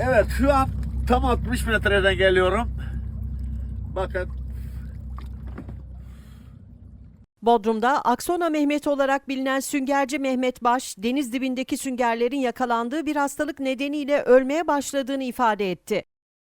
Evet şu an tam 60 metreden geliyorum. Bakın Bodrum'da Aksona Mehmet olarak bilinen süngerci Mehmet Baş, deniz dibindeki süngerlerin yakalandığı bir hastalık nedeniyle ölmeye başladığını ifade etti.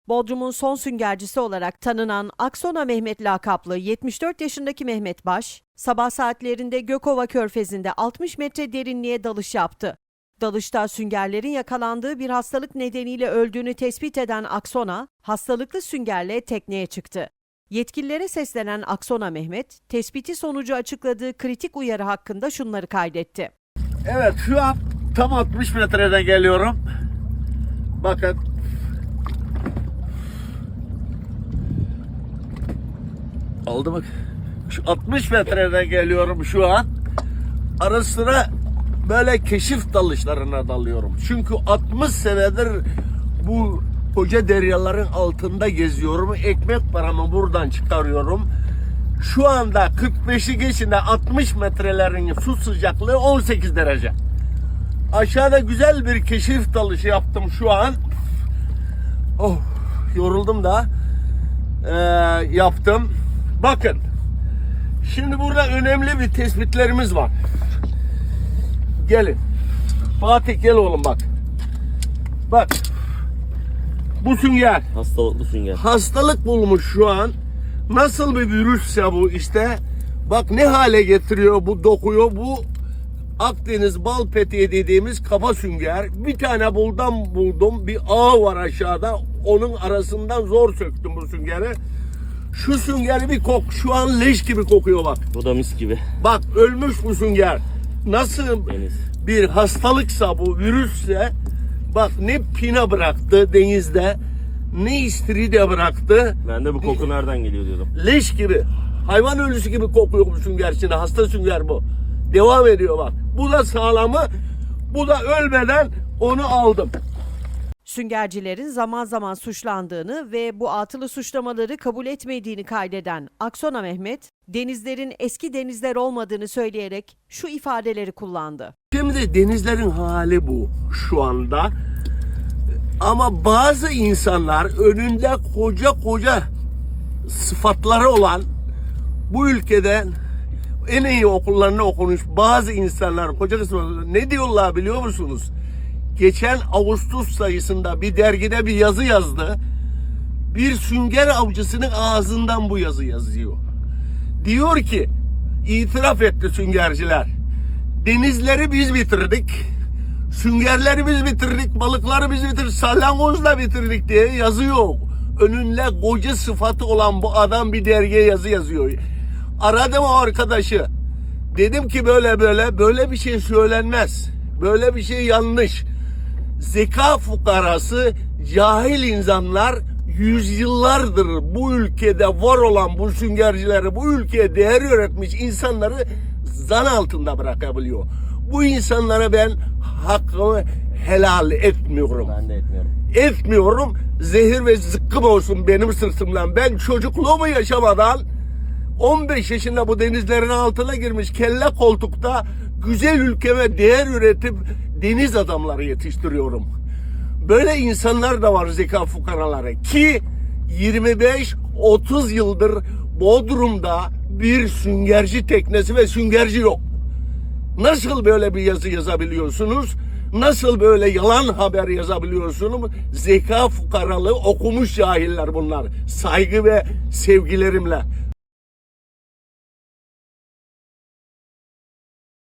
Bodrum'un son süngercisi olarak tanınan Aksona Mehmet lakaplı 74 yaşındaki Mehmet Baş, sabah saatlerinde Gökova Körfezi'nde 60 metre derinliğe dalış yaptı. Dalışta süngerlerin yakalandığı bir hastalık nedeniyle öldüğünü tespit eden Aksona, hastalıklı süngerle tekneye çıktı. Yetkililere seslenen Aksona Mehmet, tespiti sonucu açıkladığı kritik uyarı hakkında şunları kaydetti. evet şu an tam 60 metreden geliyorum. Bakın Oldu bak. Şu 60 metreden geliyorum şu an. Ara sıra böyle keşif dalışlarına dalıyorum. Çünkü 60 senedir bu koca deryaların altında geziyorum. Ekmek paramı buradan çıkarıyorum. Şu anda 45'i geçinde 60 metrelerin su sıcaklığı 18 derece. Aşağıda güzel bir keşif dalışı yaptım şu an. Oh yoruldum da Ee, yaptım. Bakın şimdi burada önemli bir tespitlerimiz var. Gelin. Fatih gel oğlum bak. Bak. Bu sünger Hastalıklı sünger. hastalık bulmuş şu an. Nasıl bir virüsse bu işte. Bak ne hale getiriyor bu dokuyor. Bu Akdeniz bal peteği dediğimiz kaba sünger. Bir tane buldan buldum. Bir ağ var aşağıda. Onun arasından zor söktüm bu süngeri. Şu süngeri bir kok. Şu an leş gibi kokuyor bak. Bu da mis gibi. Bak ölmüş bu sünger. Nasıl Deniz. bir hastalıksa bu virüsse bak ne pina bıraktı denizde ne istiridye bıraktı. Ben de bu koku nereden geliyor diyordum. Leş gibi hayvan ölüsü gibi kokuyor bu sünger şimdi hasta sünger bu. Devam ediyor bak. Bu da sağlamı bu da ölmeden onu aldım. Süngercilerin zaman zaman suçlandığını ve bu atılı suçlamaları kabul etmediğini kaydeden Aksona Mehmet, denizlerin eski denizler olmadığını söyleyerek şu ifadeleri kullandı. Şimdi denizlerin hali bu şu anda. Ama bazı insanlar önünde koca koca sıfatları olan bu ülkeden en iyi okullarını okumuş bazı insanlar koca sıfatları ne diyorlar biliyor musunuz? Geçen Ağustos sayısında bir dergide bir yazı yazdı. Bir sünger avcısının ağzından bu yazı yazıyor. Diyor ki itiraf etti süngerciler. Denizleri biz bitirdik. Süngerleri biz bitirdik. Balıkları biz bitirdik. Salyangozla bitirdik diye yazıyor. Önünde koca sıfatı olan bu adam bir dergiye yazı yazıyor. Aradım o arkadaşı. Dedim ki böyle böyle böyle bir şey söylenmez. Böyle bir şey yanlış. Zeka fukarası cahil insanlar yüzyıllardır bu ülkede var olan bu süngercileri bu ülkeye değer öğretmiş insanları zan altında bırakabiliyor. Bu insanlara ben hakkımı helal etmiyorum. Ben de etmiyorum. Etmiyorum. Zehir ve zıkkım olsun benim sırtımdan. Ben çocukluğumu yaşamadan 15 yaşında bu denizlerin altına girmiş kelle koltukta güzel ülkeme değer üretip deniz adamları yetiştiriyorum. Böyle insanlar da var zeka fukaraları ki 25-30 yıldır Bodrum'da bir süngerci teknesi ve süngerci yok. Nasıl böyle bir yazı yazabiliyorsunuz? Nasıl böyle yalan haber yazabiliyorsunuz? Zeka fukaralı okumuş cahiller bunlar. Saygı ve sevgilerimle.